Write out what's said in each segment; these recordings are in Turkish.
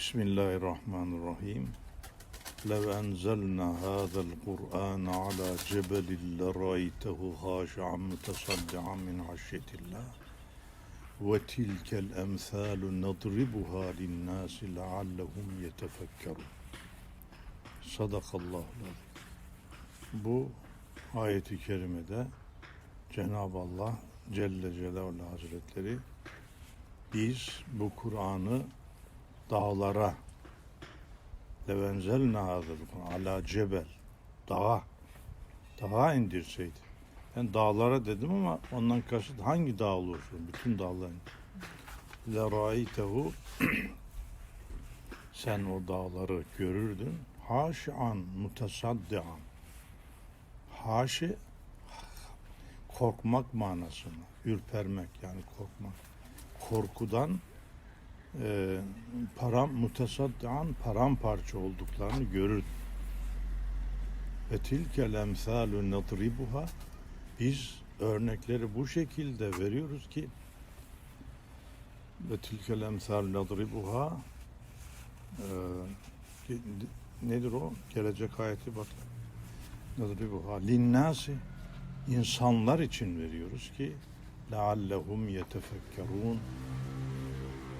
Bismillahirrahmanirrahim. لو أنزلنا هذا القرآن على جبل لرأيته خاشعا متصدعا من خشية الله وتلك الأمثال نضربها للناس لعلهم يتفكرون صدق الله العظيم Bu ayeti kerimede Cenab-ı Allah Celle Celaluhu Hazretleri biz bu Kur'an'ı dağlara levenzelna hazır ala cebel dağa dağa indirseydi. Ben dağlara dedim ama ondan kasıt hangi dağ olursun? Bütün dağların. Le raitehu sen o dağları görürdün. Haşian mutasaddian. Haşi korkmak manasını, ürpermek yani korkmak. Korkudan e, param mutasaddian paramparça olduklarını görür. Ve tilkel emsalü nadribuha biz örnekleri bu şekilde veriyoruz ki ve tilkel emsalü nadribuha e, nedir o? Gelecek ayeti bak. Nadribuha linnâsi insanlar için veriyoruz ki leallehum yetefekkerun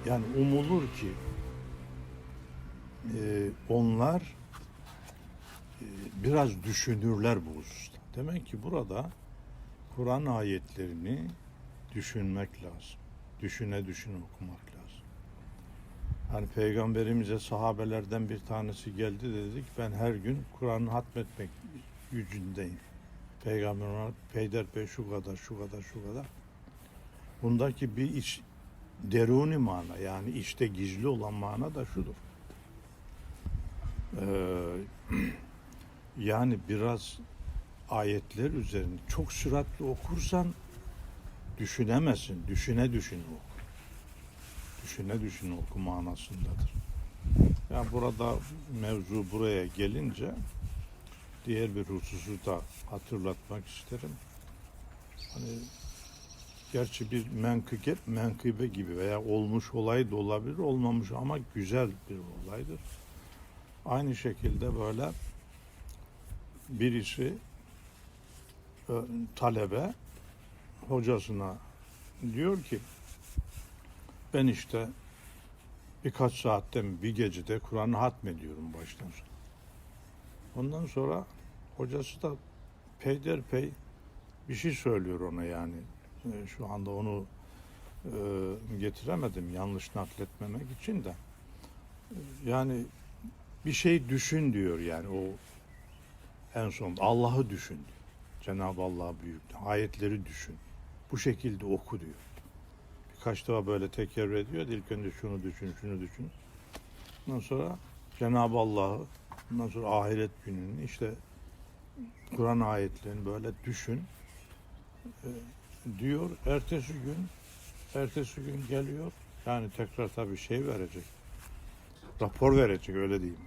yani umulur ki e, onlar e, biraz düşünürler bu hususta. Demek ki burada Kur'an ayetlerini düşünmek lazım. Düşüne düşüne okumak lazım. Hani peygamberimize sahabelerden bir tanesi geldi dedik ben her gün Kur'an'ı hatmetmek gücündeyim. Peygamber ona peyderpey şu kadar şu kadar şu kadar. Bundaki bir iç, deruni mana yani işte gizli olan mana da şudur. Ee, yani biraz ayetler üzerinde çok süratli okursan düşünemezsin. Düşüne düşüne oku. Düşüne düşüne oku manasındadır. Yani burada mevzu buraya gelince diğer bir hususu da hatırlatmak isterim. Hani Gerçi bir menkıbe, menkıbe gibi veya olmuş olay da olabilir, olmamış ama güzel bir olaydır. Aynı şekilde böyle birisi ö, talebe hocasına diyor ki ben işte birkaç saatte bir gecede Kur'an'ı hatmediyorum baştan sona. Ondan sonra hocası da peyderpey bir şey söylüyor ona yani e, şu anda onu e, getiremedim yanlış nakletmemek için de. E, Yani bir şey düşün diyor yani o en son Allah'ı düşün. Cenab-ı Allah büyük. Ayetleri düşün. Bu şekilde oku diyor. Birkaç defa böyle tekrar ediyor. İlk önce şunu düşün, şunu düşün. Ondan sonra Cenab-ı Allah'ı, ondan sonra ahiret gününü işte Kur'an ayetlerini böyle düşün. Diyor. Ertesi gün ertesi gün geliyor. Yani tekrar tabii şey verecek. Rapor verecek öyle diyeyim.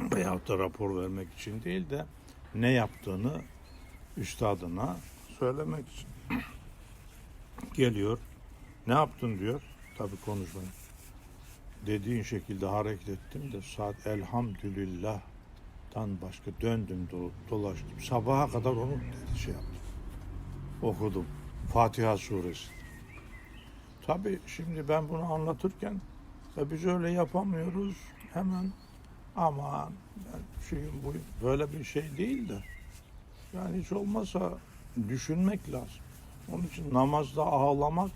Veyahut da rapor vermek için değil de ne yaptığını üstadına söylemek için geliyor. Ne yaptın diyor. Tabii konuşmayın. Dediğin şekilde hareket ettim de saat elhamdülillah tan başka döndüm do- dolaştım. Sabaha kadar onu şey yaptım. Okudum. Fatiha suresi. Tabi şimdi ben bunu anlatırken e biz öyle yapamıyoruz. Hemen aman ben şuyum buyum. Böyle bir şey değil de yani hiç olmazsa düşünmek lazım. Onun için namazda ağlamak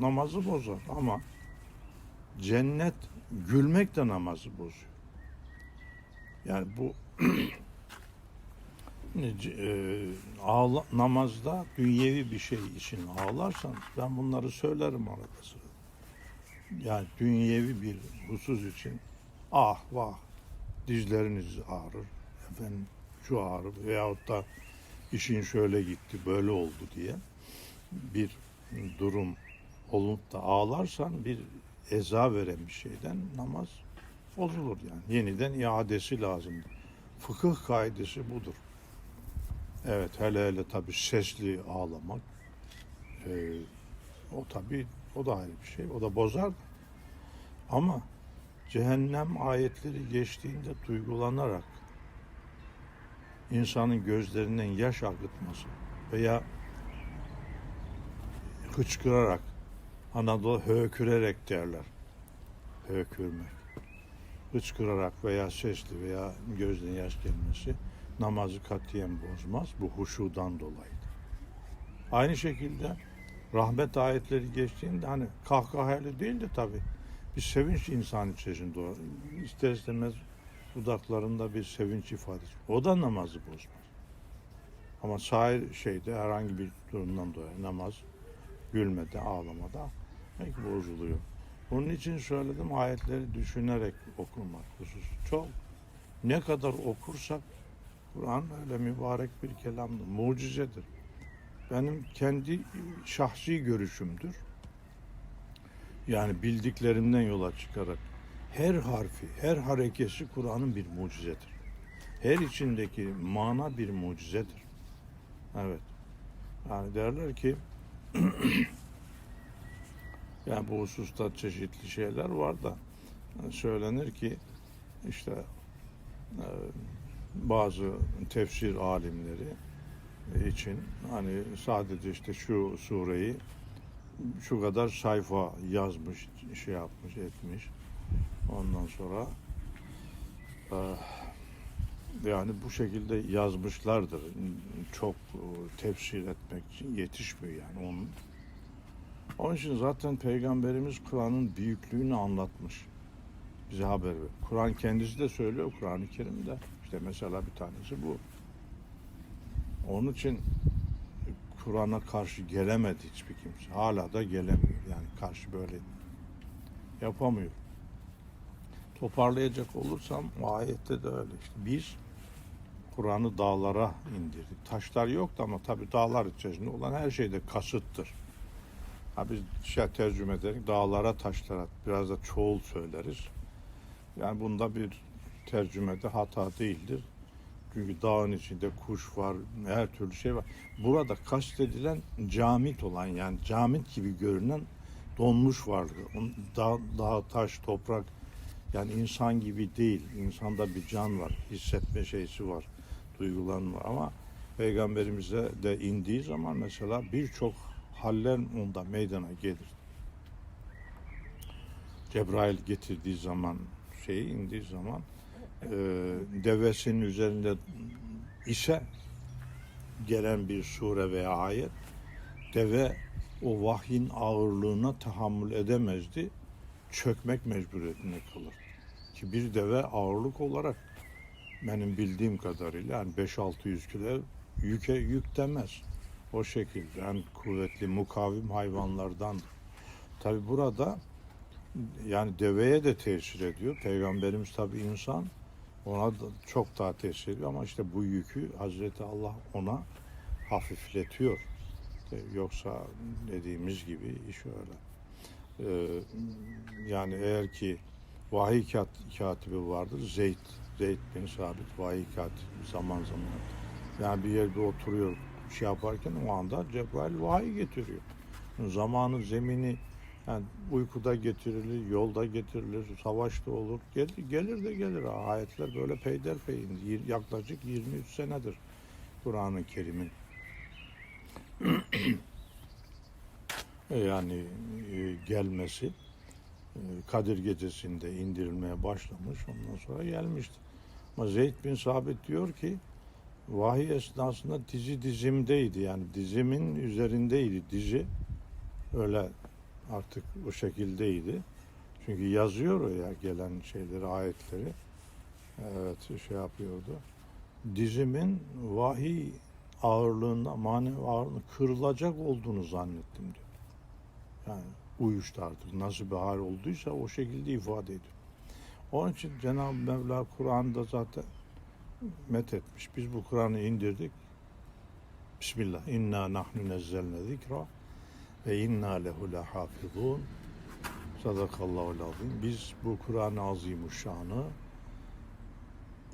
namazı bozar ama cennet gülmek de namazı bozuyor. Yani bu e, ağla, namazda dünyevi bir şey için ağlarsan ben bunları söylerim arada. Yani dünyevi bir husus için ah vah dizleriniz ağrır efendim şu ağrır veyahut da işin şöyle gitti böyle oldu diye bir durum olup da ağlarsan bir eza veren bir şeyden namaz bozulur yani. Yeniden iadesi lazım. Fıkıh kaidesi budur. Evet hele hele tabi sesli ağlamak e, o tabi o da ayrı bir şey. O da bozar. Ama cehennem ayetleri geçtiğinde duygulanarak insanın gözlerinden yaş akıtması veya hıçkırarak Anadolu hökürerek derler. Hökürmek. Hıçkırarak veya sesli veya gözden yaş gelmesi namazı katiyen bozmaz. Bu huşudan dolayı. Aynı şekilde rahmet ayetleri geçtiğinde hani kahkahayla değil de tabi bir sevinç insan içerisinde doğar. İster istemez dudaklarında bir sevinç ifadesi. O da namazı bozmaz. Ama sair şeyde herhangi bir durumdan dolayı namaz gülmede, ağlamada belki bozuluyor. Onun için söyledim ayetleri düşünerek okumak husus. Çok ne kadar okursak Kur'an öyle mübarek bir kelamdır, mucizedir. Benim kendi şahsi görüşümdür. Yani bildiklerimden yola çıkarak her harfi, her harekesi Kur'an'ın bir mucizedir. Her içindeki mana bir mucizedir. Evet. Yani derler ki yani bu hususta çeşitli şeyler var da söylenir ki işte e, bazı tefsir alimleri için hani sadece işte şu sureyi şu kadar sayfa yazmış, şey yapmış, etmiş. Ondan sonra e, yani bu şekilde yazmışlardır. Çok tefsir etmek için yetişmiyor yani onun. Onun için zaten Peygamberimiz Kur'an'ın büyüklüğünü anlatmış. Bize haber ver. Kur'an kendisi de söylüyor Kur'an-ı Kerim'de. İşte mesela bir tanesi bu. Onun için Kur'an'a karşı gelemedi hiçbir kimse. Hala da gelemiyor. Yani karşı böyle yapamıyor. Toparlayacak olursam o ayette de öyle işte. Biz Kur'an'ı dağlara indirdik. Taşlar yoktu ama tabii dağlar içerisinde olan her şeyde kasıttır. Ha biz şey tercüme ederek dağlara taşlara biraz da çoğul söyleriz. Yani bunda bir tercümede hata değildir. Çünkü dağın içinde kuş var, her türlü şey var. Burada kastedilen camit olan yani camit gibi görünen donmuş varlık. Dağ, dağ, taş, toprak yani insan gibi değil. İnsanda bir can var, hissetme şeysi var, duygulanma. Ama Peygamberimize de indiği zaman mesela birçok haller onda meydana gelir. Cebrail getirdiği zaman şeyi indiği zaman e, devesinin üzerinde ise gelen bir sure veya ayet deve o vahyin ağırlığına tahammül edemezdi. Çökmek mecburiyetine kalır. Ki bir deve ağırlık olarak benim bildiğim kadarıyla yani 5-600 kilo yüke yük demez. O şekilde yani kuvvetli mukavim hayvanlardandır. Tabi burada yani deveye de tesir ediyor. Peygamberimiz tabi insan ona da çok daha tesir ediyor ama işte bu yükü Hazreti Allah ona hafifletiyor. E, Yoksa dediğimiz gibi iş öyle. Ee, yani eğer ki vahiy kat- katibi vardır, Zeyd, Zeyd bin Sabit vahiy katibi zaman zaman. Yani bir yerde oturuyor, şey yaparken o anda Cebrail vahiy getiriyor. Zamanı, zemini yani uykuda getirilir, yolda getirilir, savaşta olur. Gelir, gelir de gelir. Ayetler böyle peyderpey Yaklaşık 23 senedir Kur'an-ı Kerim'in. yani e, gelmesi e, Kadir gecesinde indirilmeye başlamış. Ondan sonra gelmişti. Ama Zeyd bin Sabit diyor ki vahiy esnasında dizi dizimdeydi. Yani dizimin üzerindeydi dizi. Öyle artık o şekildeydi. Çünkü yazıyor o ya gelen şeyleri, ayetleri. Evet şey yapıyordu. Dizimin vahiy ağırlığında, manevi ağırlığında kırılacak olduğunu zannettim diyor. Yani uyuştu artık. Nasıl bir hal olduysa o şekilde ifade ediyor. Onun için Cenab-ı Mevla Kur'an'da zaten methetmiş. Biz bu Kur'an'ı indirdik. Bismillah. İnna nahnu nezzelne zikra ve inna lehu lehafizun. Sadakallahu azim. Biz bu Kur'an-ı Azimuşşan'ı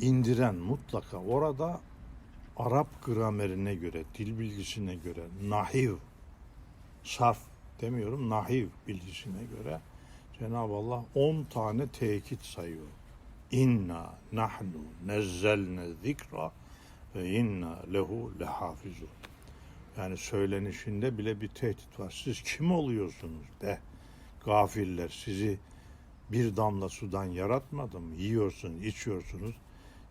indiren mutlaka orada Arap gramerine göre, dil bilgisine göre, nahiv, sarf demiyorum, nahiv bilgisine göre Cenab-ı Allah 10 tane tekit sayıyor. İnna nahnu nezzelne zikra ve inna lehu lehafizun. Yani söylenişinde bile bir tehdit var. Siz kim oluyorsunuz be? Gafiller sizi bir damla sudan yaratmadım. Yiyorsun, içiyorsunuz.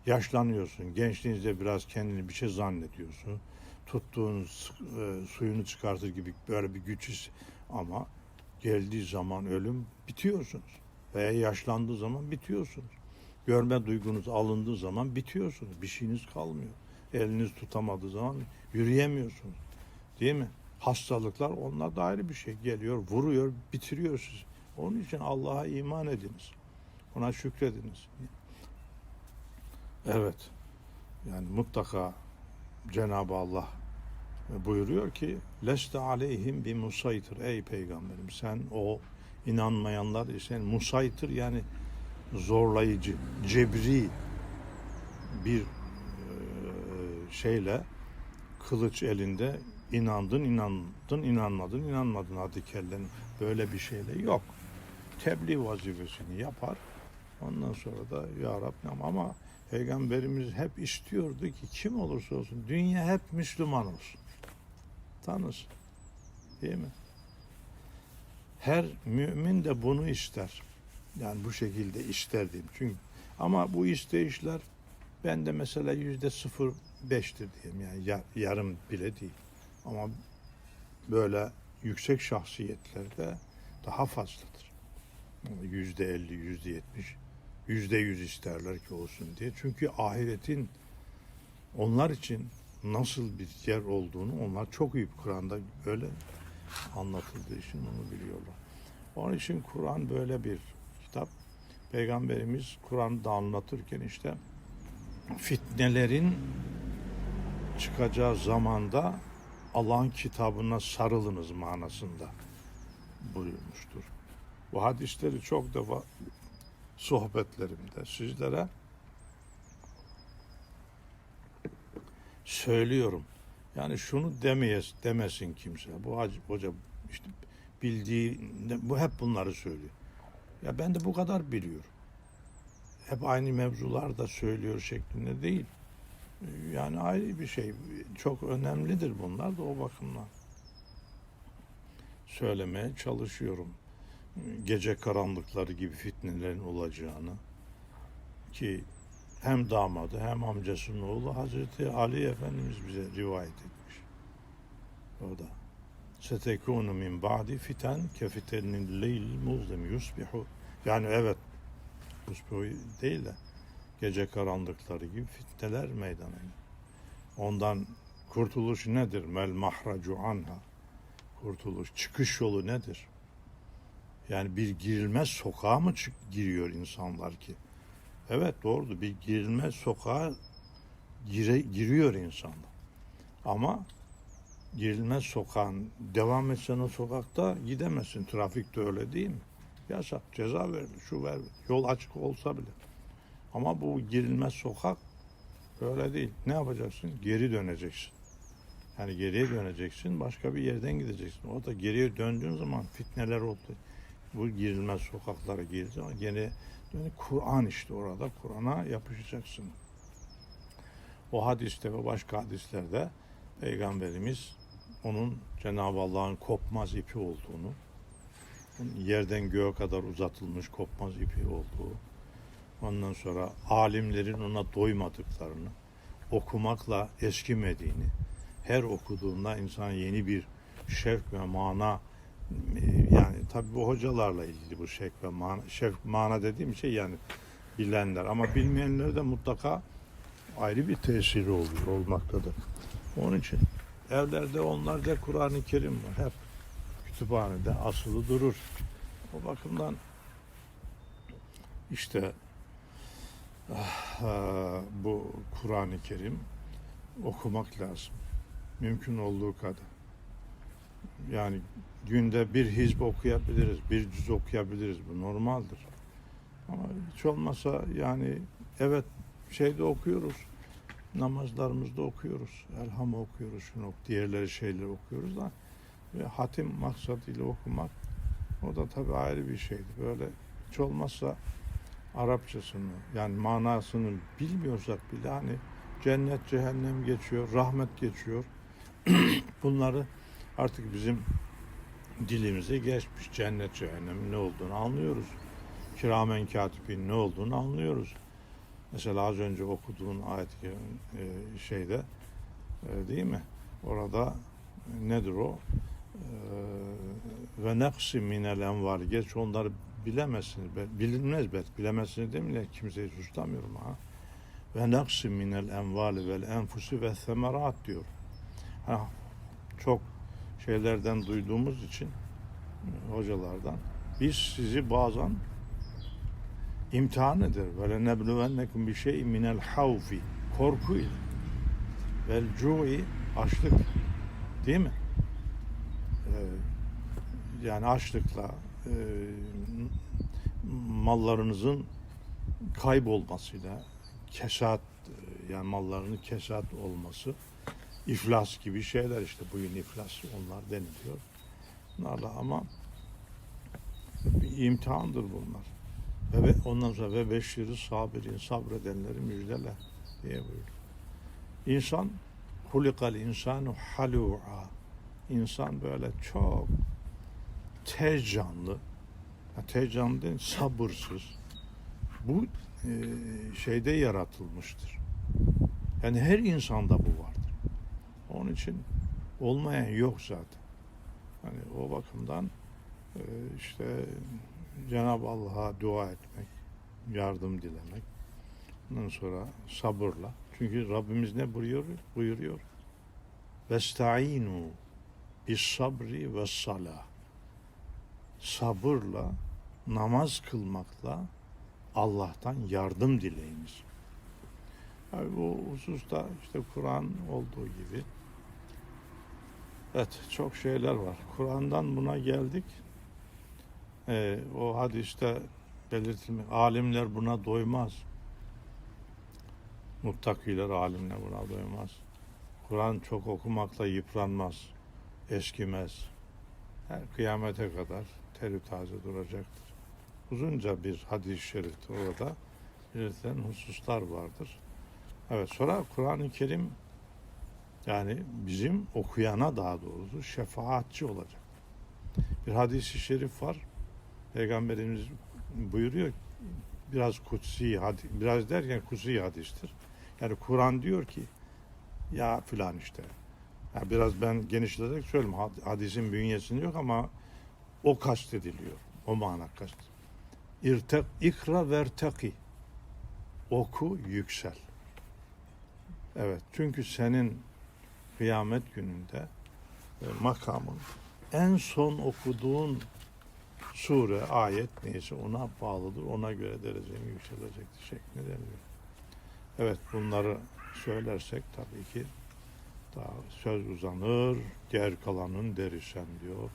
Yaşlanıyorsun. Gençliğinizde biraz kendini bir şey zannediyorsun. Tuttuğunuz e, suyunu çıkartır gibi böyle bir güç his. Ama geldiği zaman ölüm bitiyorsunuz. Veya yaşlandığı zaman bitiyorsunuz. Görme duygunuz alındığı zaman bitiyorsunuz. Bir şeyiniz kalmıyor. Eliniz tutamadığı zaman yürüyemiyorsunuz. Değil mi? Hastalıklar onlar da ayrı bir şey. Geliyor, vuruyor, bitiriyor sizi. Onun için Allah'a iman ediniz. Ona şükrediniz. Evet. Yani mutlaka Cenab-ı Allah buyuruyor ki leste aleyhim bir musaytır ey peygamberim sen o inanmayanlar sen musaytır yani zorlayıcı cebri bir e, şeyle kılıç elinde inandın inandın inanmadın inanmadın hadi kellen böyle bir şeyle yok tebliğ vazifesini yapar ondan sonra da ya Rabbi ama Peygamberimiz hep istiyordu ki kim olursa olsun dünya hep Müslüman olsun. Tanısın. Değil mi? Her mümin de bunu ister. Yani bu şekilde ister diyeyim. Çünkü ama bu isteyişler bende mesela yüzde sıfır beştir diyeyim yani ya- yarım bile değil. Ama böyle yüksek şahsiyetlerde daha fazladır. Yüzde elli, yüzde yetmiş, yüzde yüz isterler ki olsun diye. Çünkü ahiretin onlar için nasıl bir yer olduğunu onlar çok iyi Kur'an'da öyle anlatıldığı için onu biliyorlar. Onun için Kur'an böyle bir. Peygamberimiz Kur'an'da anlatırken işte fitnelerin çıkacağı zamanda Allah'ın kitabına sarılınız manasında buyurmuştur. Bu hadisleri çok defa sohbetlerimde sizlere söylüyorum. Yani şunu demeyes, demesin kimse. Bu hoca işte bildiği, bu hep bunları söylüyor. Ya ben de bu kadar biliyorum. Hep aynı mevzularda söylüyor şeklinde değil. Yani ayrı bir şey. Çok önemlidir bunlar da o bakımdan. Söylemeye çalışıyorum. Gece karanlıkları gibi fitnelerin olacağını ki hem damadı hem amcasının oğlu Hazreti Ali Efendimiz bize rivayet etmiş. O da. Setekunu min ba'di fiten kefitenil leyl muzlim yusbihu. Yani evet yusbihu değil de gece karanlıkları gibi fitneler meydana. Ondan kurtuluş nedir? Mel mahracu anha. Kurtuluş, çıkış yolu nedir? Yani bir girilmez sokağa mı çık giriyor insanlar ki? Evet doğrudur. Bir girilmez sokağa gire, giriyor insanlar. Ama girilmez sokağın devam etsen o sokakta gidemezsin. Trafikte öyle değil mi? Yasak, ceza verilir, şu verilir. Yol açık olsa bile. Ama bu girilmez sokak öyle değil. Ne yapacaksın? Geri döneceksin. Yani geriye döneceksin, başka bir yerden gideceksin. O da geriye döndüğün zaman fitneler oldu. Bu girilmez sokaklara girdi ama gene yani Kur'an işte orada Kur'an'a yapışacaksın. O hadiste ve başka hadislerde Peygamberimiz onun Cenab-ı Allah'ın kopmaz ipi olduğunu, yerden göğe kadar uzatılmış kopmaz ipi olduğu, ondan sonra alimlerin ona doymadıklarını, okumakla eskimediğini, her okuduğunda insan yeni bir şevk ve mana yani tabii bu hocalarla ilgili bu şevk ve mana, şevk mana dediğim şey yani bilenler ama bilmeyenler de mutlaka ayrı bir tesiri oluyor olmaktadır. Onun için evlerde onlarca Kur'an-ı Kerim var. Hep kütüphanede asılı durur. O bakımdan işte ah, bu Kur'an-ı Kerim okumak lazım. Mümkün olduğu kadar. Yani günde bir hizb okuyabiliriz, bir cüz okuyabiliriz. Bu normaldir. Ama hiç olmasa yani evet şeyde okuyoruz. Namazlarımızda okuyoruz. Elham okuyoruz, şunu ok, diğerleri şeyleri okuyoruz da ve hatim maksadıyla okumak O da tabii ayrı bir şeydi. Böyle hiç olmazsa Arapçasını yani manasını bilmiyorsak bile hani cennet cehennem geçiyor, rahmet geçiyor. Bunları artık bizim dilimize geçmiş. Cennet cehennem ne olduğunu anlıyoruz. Kiramen katibin ne olduğunu anlıyoruz. Mesela az önce okuduğun ayet e, şeyde e, değil mi? Orada nedir o? E, ve nefsi minel envar. Geç onları bilemezsiniz. Bilinmez belki. Bilemezsiniz değil mi? Kimseyi suçlamıyorum ha. Ve nefsi minel envali vel enfusi ve semerat diyor. Ha, çok şeylerden duyduğumuz için e, hocalardan biz sizi bazen imtihan eder. Ve lenebluvennekum bir şey minel havfi korku ile vel cu'i açlık değil mi? Ee, yani açlıkla e, mallarınızın kaybolmasıyla kesat e, yani mallarının kesat olması iflas gibi şeyler işte bugün iflas onlar deniliyor. Bunlarla ama bir imtihandır bunlar. Ve ondan sonra ve beşiri sabirin sabredenleri müjdele diye buyuruyor. İnsan hulikal insanu halu'a. İnsan böyle çok tez canlı. Ya değil, sabırsız. Bu e, şeyde yaratılmıştır. Yani her insanda bu vardır. Onun için olmayan yok zaten. Hani o bakımdan e, işte Cenab-ı Allah'a dua etmek, yardım dilemek. Ondan sonra sabırla. Çünkü Rabbimiz ne buyuruyor? Buyuruyor. Vestainu bis sabri ve salah. Sabırla, namaz kılmakla Allah'tan yardım dileyiniz. Yani bu hususta işte Kur'an olduğu gibi evet çok şeyler var. Kur'an'dan buna geldik. Ee, o hadiste belirtilmiş. Alimler buna doymaz. Muttakiler, alimler buna doymaz. Kur'an çok okumakla yıpranmaz, eskimez. Her kıyamete kadar teri taze duracaktır. Uzunca bir hadis-i şerifte orada belirtilen hususlar vardır. Evet sonra Kur'an-ı Kerim yani bizim okuyana daha doğrusu şefaatçi olacak. Bir hadis-i şerif var. Peygamberimiz buyuruyor biraz kutsi hadis, biraz derken kutsi hadistir. Yani Kur'an diyor ki ya filan işte. Ya biraz ben genişleterek söyleyeyim. Had- Hadisin bünyesinde yok ama o kastediliyor. O mana kast. İrtek, ikra verteki. Oku yüksel. Evet. Çünkü senin kıyamet gününde e, makamın en son okuduğun sure, ayet neyse ona bağlıdır. Ona göre derecen yükselecektir şeklinde deniliyor. Evet bunları söylersek tabii ki daha söz uzanır, diğer kalanın derisen diyor.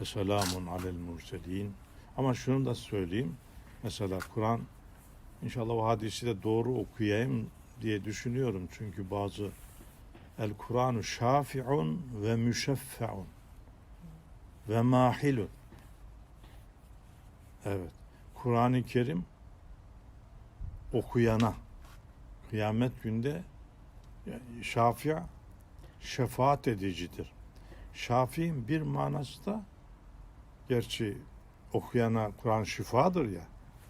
Esselamun alel murselin. Ama şunu da söyleyeyim. Mesela Kur'an inşallah o hadisi de doğru okuyayım diye düşünüyorum. Çünkü bazı El Kur'anu şafi'un ve müşeffe'un ve mahilun. Evet. Kur'an-ı Kerim okuyana kıyamet günde şafi şefaat edicidir. Şafi'nin bir manası da gerçi okuyana Kur'an şifadır ya.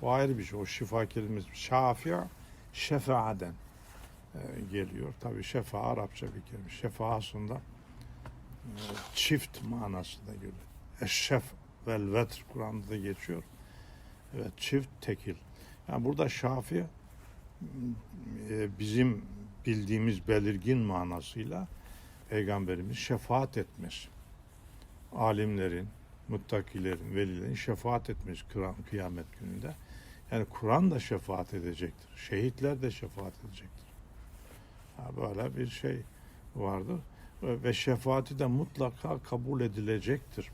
O ayrı bir şey. O şifa kelimesi şafi şefaaden e, geliyor. Tabi şefa Arapça bir kelime. Şefa aslında e, çift manasında geliyor. Eşşef vel vetr Kur'an'da da geçiyor. Evet çift tekil. Yani burada şafi e, bizim bildiğimiz belirgin manasıyla Peygamberimiz şefaat etmez. Alimlerin, muttakilerin, velilerin şefaat etmez kıra- kıyamet gününde. Yani Kur'an da şefaat edecektir. Şehitler de şefaat edecektir. Ha, böyle bir şey vardır. Ve şefaati de mutlaka kabul edilecektir.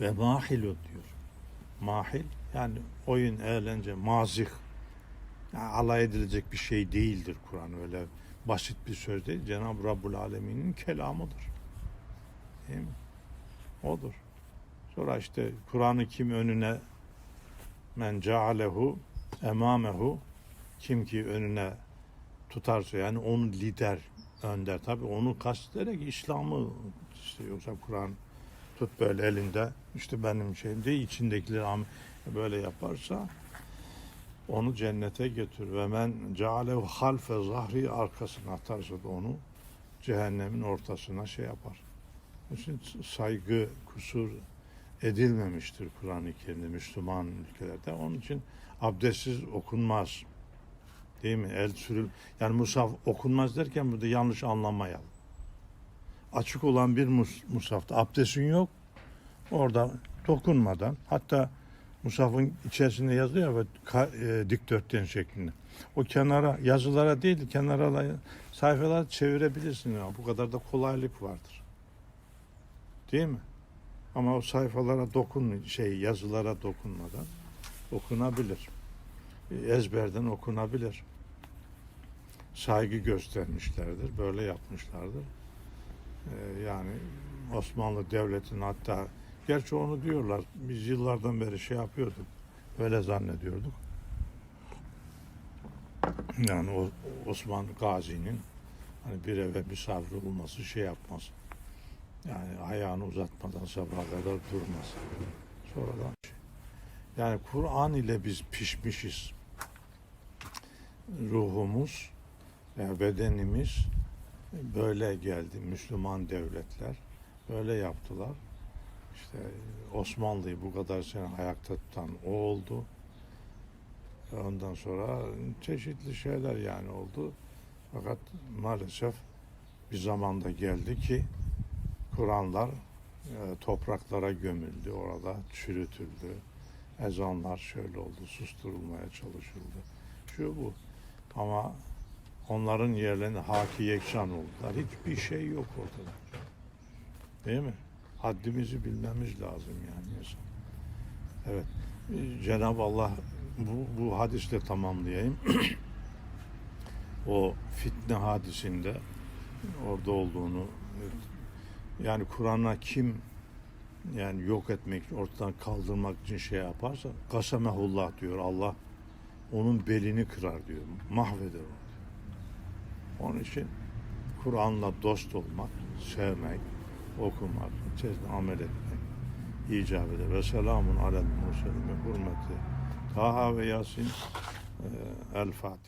Ve mahilun diyor. Mahil yani oyun, eğlence, mazih. Yani alay edilecek bir şey değildir Kur'an öyle basit bir söz değil. Cenab-ı Rabbul Alemin'in kelamıdır. Değil mi? Odur. Sonra işte Kur'an'ı kim önüne men cealehu emamehu kim ki önüne tutarsa yani onu lider önder tabi onu kastederek İslam'ı işte yoksa Kur'an tut böyle elinde işte benim şeyim değil içindekileri böyle yaparsa onu cennete götür ve men cealehu halfe zahri arkasına atarsa da onu cehennemin ortasına şey yapar. Onun için saygı, kusur edilmemiştir Kur'an-ı Kerim'de Müslüman ülkelerde. Onun için abdestsiz okunmaz. Değil mi? El sürül. Yani musaf okunmaz derken burada yanlış anlamayalım. Açık olan bir mus, musafta abdestin yok. Orada dokunmadan hatta musafın içerisinde yazıyor ve e, dikdörtgen şeklinde. O kenara yazılara değil kenara sayfalar çevirebilirsin ya. Bu kadar da kolaylık vardır. Değil mi? Ama o sayfalara dokun şey yazılara dokunmadan okunabilir. Ezberden okunabilir. Saygı göstermişlerdir. Böyle yapmışlardır. Ee, yani Osmanlı Devleti'nin hatta gerçi onu diyorlar. Biz yıllardan beri şey yapıyorduk. Öyle zannediyorduk. Yani o Osman Gazi'nin hani bir eve misafir olması şey yapmaz. Yani ayağını uzatmadan sabaha kadar durmaz. Sonradan şey. Yani Kur'an ile biz pişmişiz. Ruhumuz, yani bedenimiz böyle geldi. Müslüman devletler böyle yaptılar. İşte Osmanlı'yı bu kadar sene ayakta tutan o oldu. Ondan sonra çeşitli şeyler yani oldu. Fakat maalesef bir zamanda geldi ki Kur'anlar e, topraklara gömüldü, orada çürütüldü. Ezanlar şöyle oldu, susturulmaya çalışıldı. Şu bu. Ama onların yerlerine haki yeksan oldular. Hiçbir şey yok ortada. Değil mi? Haddimizi bilmemiz lazım yani insan. Evet. Cenab-ı Allah bu, bu hadisle tamamlayayım. o fitne hadisinde orada olduğunu yani Kur'an'a kim yani yok etmek, ortadan kaldırmak için şey yaparsa kasamehullah diyor Allah onun belini kırar diyor. Mahveder onu. Onun için Kur'an'la dost olmak, sevmek, okumak, içerisinde amel etmek icap eder. Ve selamun alel murselin ve hürmeti Taha ve Yasin El Fatiha.